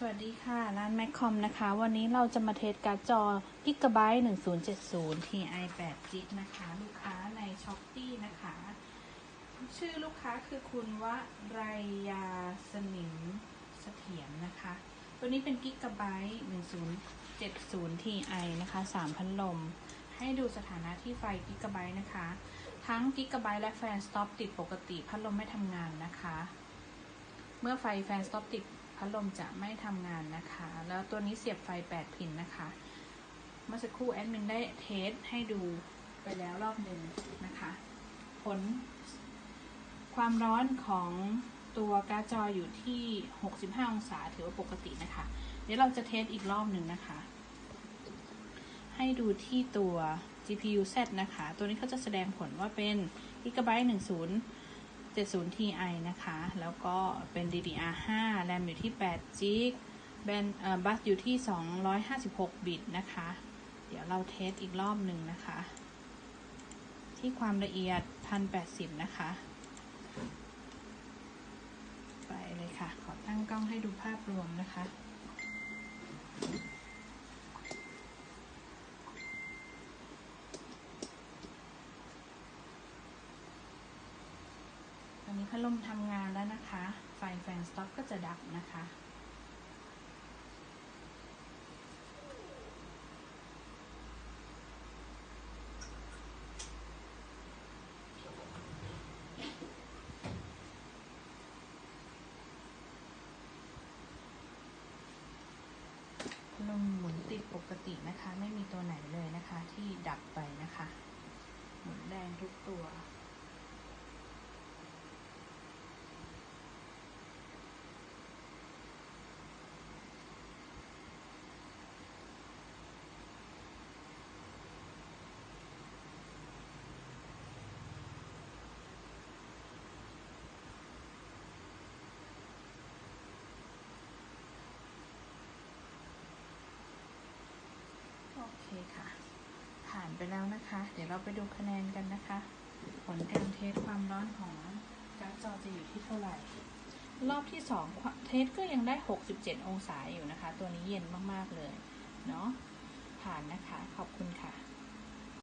สวัสดีค่ะ ร้านแมคคอมนะคะ วันนี้เราจะมาเทสการ์ดจอ Gigabyte 1070 Ti 8 g นะคะ ลูกค้าใน s h อ p e e นะคะ ชื่อลูกค้าคือคุณวรายาสนิมเสถียรนะคะ ตัวนี้เป็น Gigabyte 1070 Ti นะคะ 3 พันลม ให้ดูสถานะที่ไฟ Gigabyte นะคะ ทั้ง Gigabyte และแฟนสต็อปติดปกติ พัดลมไม่ทำงานนะคะ เมื่อไฟแฟนสต็อปติด พัดลมจะไม่ทำงานนะคะ แล้วตัวนี้เสียบไฟ 8 พินนะคะ เมื่อสักครู่แอดมินได้เทสให้ดูไปแล้วรอบหนึ่งนะคะ ผล ความร้อนของตัวการ์ดจออยู่ที่ 65 องศาถือว่าปกตินะคะ เดี๋ยวเราจะเทสอีกรอบหนึ่งนะคะ ให้ดูที่ตัว GPU Z นะคะ ตัวนี้เขาจะแสดงผลว่าเป็น Gigabyte 10 70 Ti นะคะ แล้วก็เป็น DDR5 แรมอยู่ที่8 g b แบนเอ่อบัสอยู่ที่ 256 บิตนะคะ เดี๋ยวเราเทสอีกรอบหนึ่งนะคะ ที่ความละเอียด 1080 นะคะ ไปเลยค่ะ ขอตั้งกล้องให้ดูภาพรวมนะคะ ตอนนี้ พัดลมทำงานแล้วนะคะ ไฟแฟนสต็อปก็จะดับนะคะพัดลมหมุนติดปกตินะคะ ไม่มีตัวไหนเลยนะคะที่ดับไปนะคะ หมุนแรงทุกตัว เคค่ะ ผ่านไปแล้วนะคะ เดี๋ยวเราไปดูคะแนนกันนะคะ ผลการเทสความร้อนของการ์ดจอจะอยู่ที่เท่าไหร่ รอบที่สองเทสก็ยังได้ 67 องศาอยู่นะคะ ตัวนี้เย็นมาก ๆ เลย เนาะผ่านนะคะ ขอบคุณค่ะ